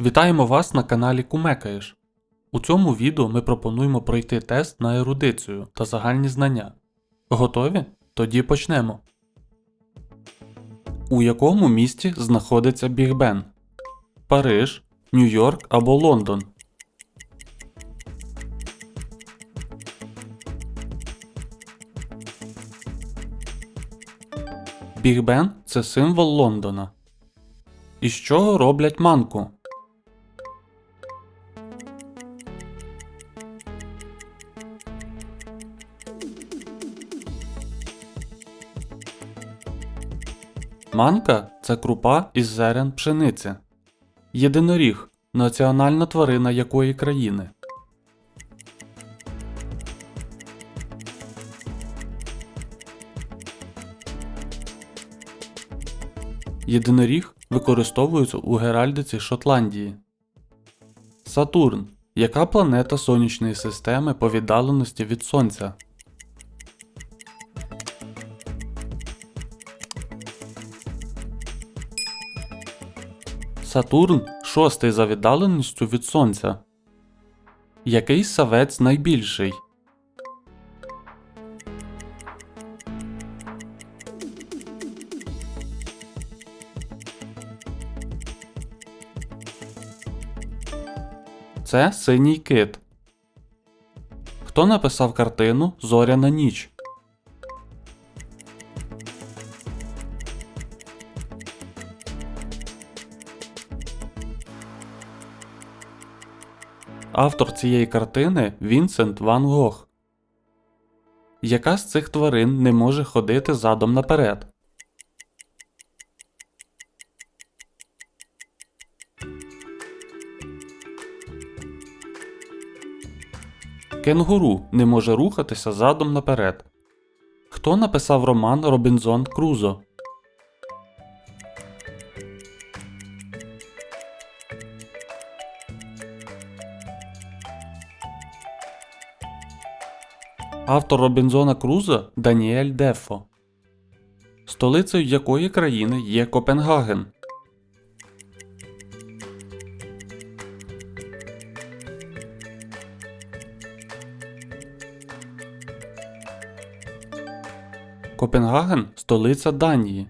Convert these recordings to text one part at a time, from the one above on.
Вітаємо вас на каналі Кумекаєш. У цьому відео ми пропонуємо пройти тест на ерудицію та загальні знання. Готові? Тоді почнемо. У якому місті знаходиться Біг Бен? Париж, Нью-Йорк або Лондон? Біг Бен це символ Лондона. Із чого роблять манку? Манка це крупа із зерен пшениці. Єдиноріг національна тварина якої країни. Єдиноріг використовується у геральдиці Шотландії. Сатурн. Яка планета сонячної системи по віддаленості від Сонця? Сатурн шостий за віддаленістю від Сонця. Який савець найбільший? Це синій кит. Хто написав картину Зоряна ніч? Автор цієї картини Вінсент Ван Гог. Яка з цих тварин не може ходити задом наперед? Кенгуру не може рухатися задом наперед. Хто написав роман Робінзон Крузо? Автор Робінзона Крузо Даніель Дефо. Столицею якої країни є Копенгаген? Копенгаген столиця Данії.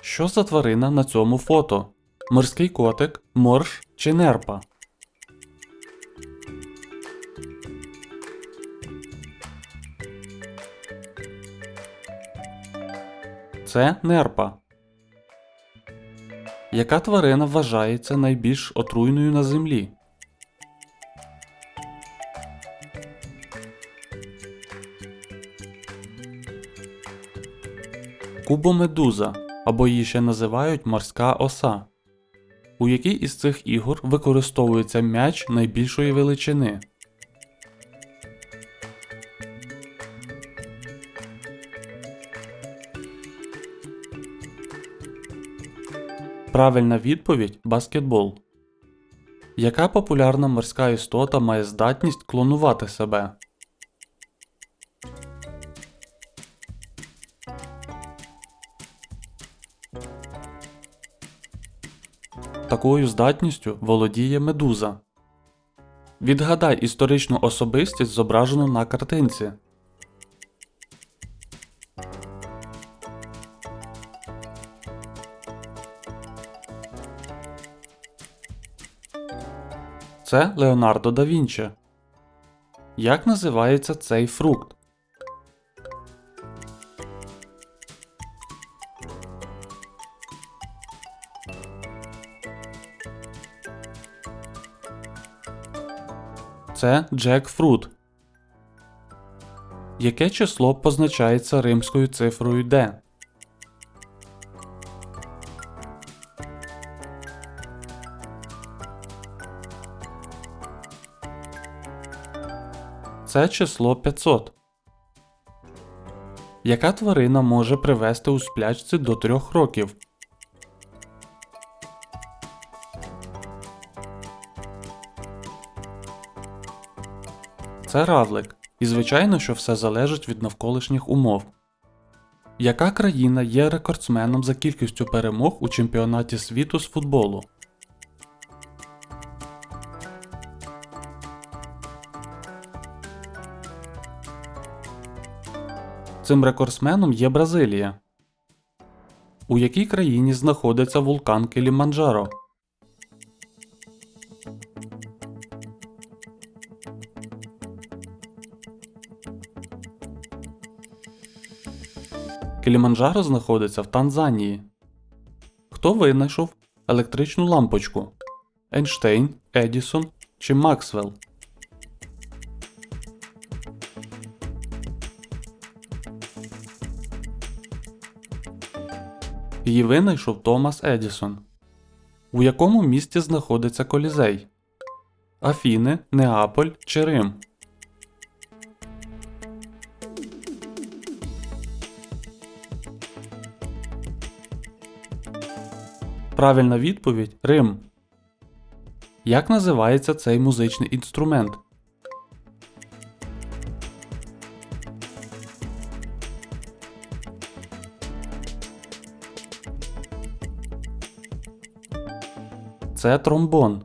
Що за тварина на цьому фото? Морський котик, морж чи нерпа? Це нерпа. Яка тварина вважається найбільш отруйною на землі? Кубомедуза або її ще називають морська оса. У якій із цих ігор використовується м'яч найбільшої величини? Правильна відповідь баскетбол. Яка популярна морська істота має здатність клонувати себе? Такою здатністю володіє медуза. Відгадай історичну особистість, зображену на картинці. Це Леонардо да Вінчі. Як називається цей фрукт? Це джекфрут. Яке число позначається римською цифрою D? Це число 500. Яка тварина може привести у сплячці до 3 років? Це равлик. І звичайно, що все залежить від навколишніх умов. Яка країна є рекордсменом за кількістю перемог у чемпіонаті світу з футболу? Цим рекордсменом є Бразилія. У якій країні знаходиться вулкан Кіліманджаро? Кіліманджаро знаходиться в Танзанії. Хто винайшов електричну лампочку? Ейнштейн, Едісон чи Максвелл? Її винайшов Томас Едісон. У якому місті знаходиться колізей? Афіни, Неаполь чи Рим? Правильна відповідь Рим. Як називається цей музичний інструмент? Це тромбон.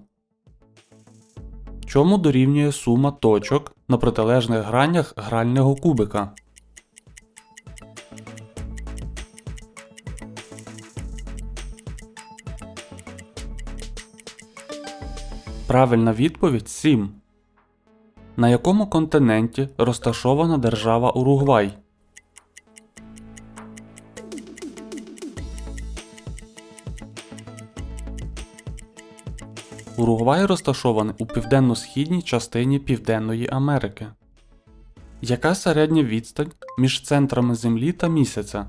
Чому дорівнює сума точок на протилежних гранях грального кубика? Правильна відповідь 7. На якому континенті розташована держава Уругвай? Уругвай розташований у південно-східній частині Південної Америки. Яка середня відстань між центрами Землі та місяця?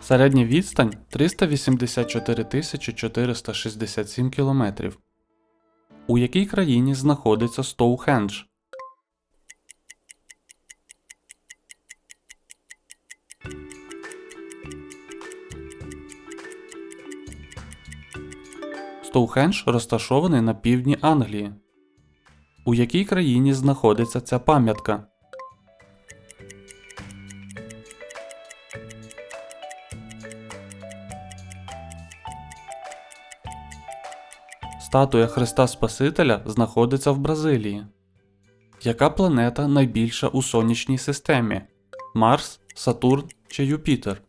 Середня відстань 384 467 км. У якій країні знаходиться Стоухендж? Стоухендж розташований на півдні Англії. У якій країні знаходиться ця пам'ятка? Статуя Христа Спасителя знаходиться в Бразилії. Яка планета найбільша у сонячній системі? Марс, Сатурн чи Юпітер?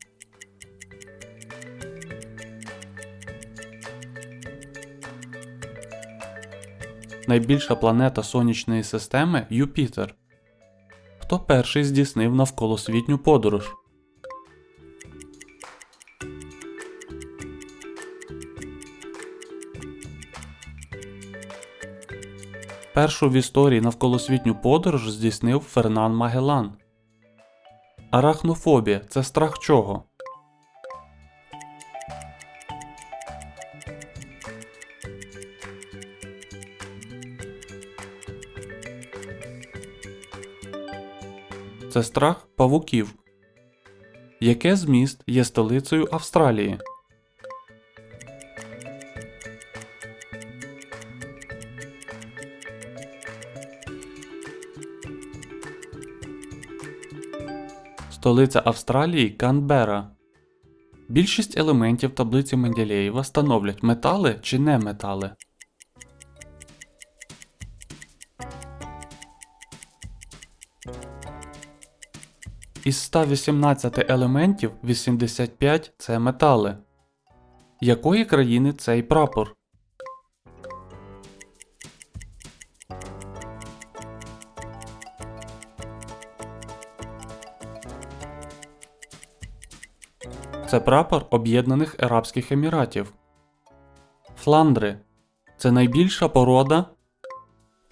Найбільша планета сонячної системи Юпітер. Хто перший здійснив навколосвітню подорож? Першу в історії навколосвітню подорож здійснив Фернан Магеллан. Арахнофобія це страх чого? Страх павуків. Яке з міст є столицею Австралії? Столиця Австралії Канбера. Більшість елементів таблиці Менделєєва становлять метали чи не Із 118 елементів 85 це метали. Якої країни цей прапор? Це прапор Об'єднаних Арабських Еміратів. Фландри це найбільша порода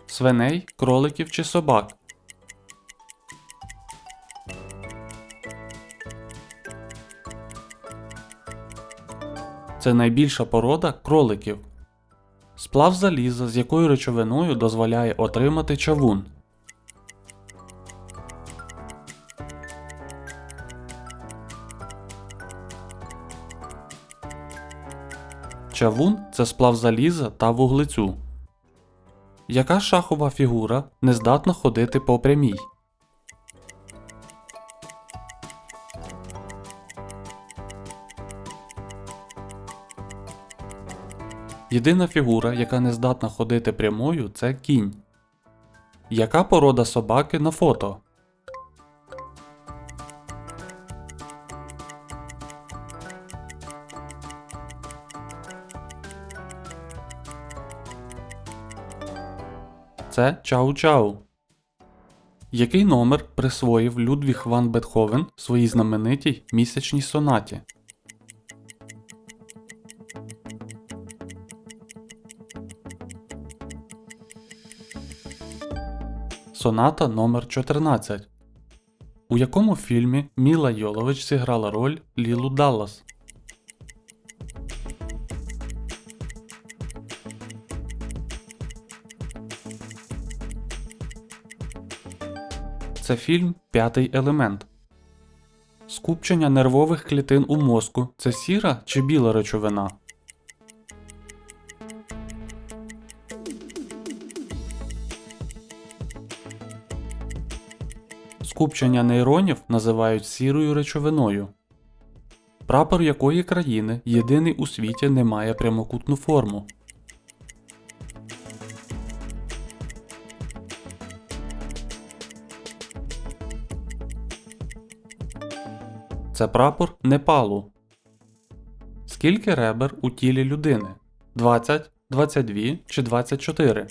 свиней, кроликів чи собак. Це найбільша порода кроликів. Сплав заліза, з якою речовиною дозволяє отримати чавун. Чавун це сплав заліза та вуглецю. Яка шахова фігура не здатна ходити по прямій? Єдина фігура, яка не здатна ходити прямою, це кінь. Яка порода собаки на фото? Це Чау-Чау. Який номер присвоїв Людвіг Ван Бетховен своїй знаменитій місячній сонаті? Соната номер 14 У якому фільмі Міла Йолович зіграла роль Лілу Даллас? Це фільм П'ятий елемент. Скупчення нервових клітин у мозку це сіра чи біла речовина? Скупчення нейронів називають сірою речовиною. Прапор якої країни єдиний у світі не має прямокутну форму. Це прапор Непалу. Скільки ребер у тілі людини? 20, 22 чи 24?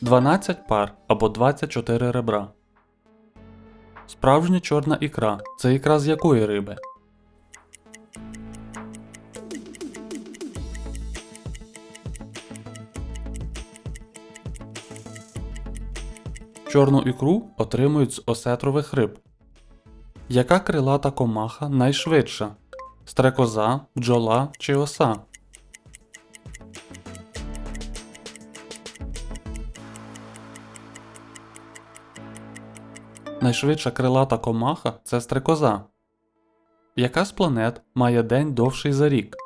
Дванадцять пар або 24 ребра. Справжня чорна ікра це ікра з якої риби? Чорну ікру отримують з осетрових риб. Яка крилата комаха найшвидша? Стрекоза, бджола чи оса? Найшвидша крилата комаха це стрекоза. Яка з планет має день довший за рік?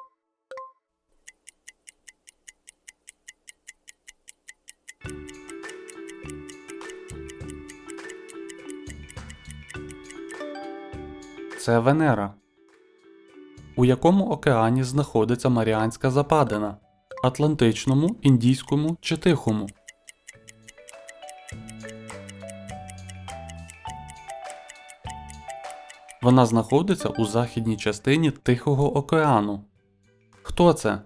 Це Венера. У якому океані знаходиться Маріанська Западина? Атлантичному, Індійському чи Тихому? Вона знаходиться у західній частині Тихого океану. Хто це?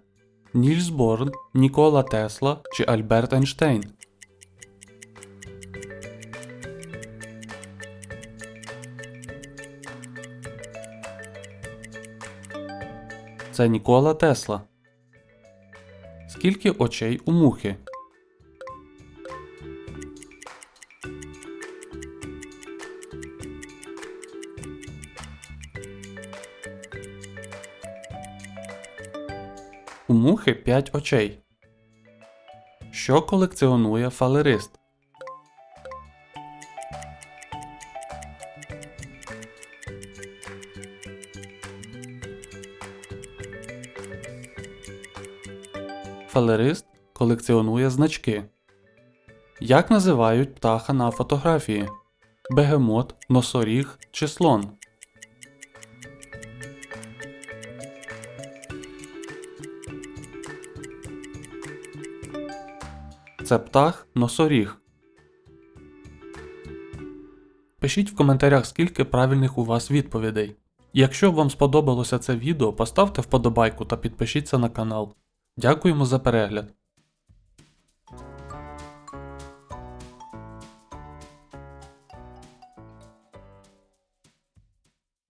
Нільс Борн, Нікола Тесла чи Альберт Ейнштейн? Це Нікола Тесла. Скільки очей у мухи? Мухи 5 очей. Що колекціонує фалерист? Фалерист колекціонує значки. Як називають птаха на фотографії? Бегемот, носоріг чи слон? Це птах носоріг. Пишіть в коментарях, скільки правильних у вас відповідей. Якщо вам сподобалося це відео, поставте вподобайку та підпишіться на канал. Дякуємо за перегляд!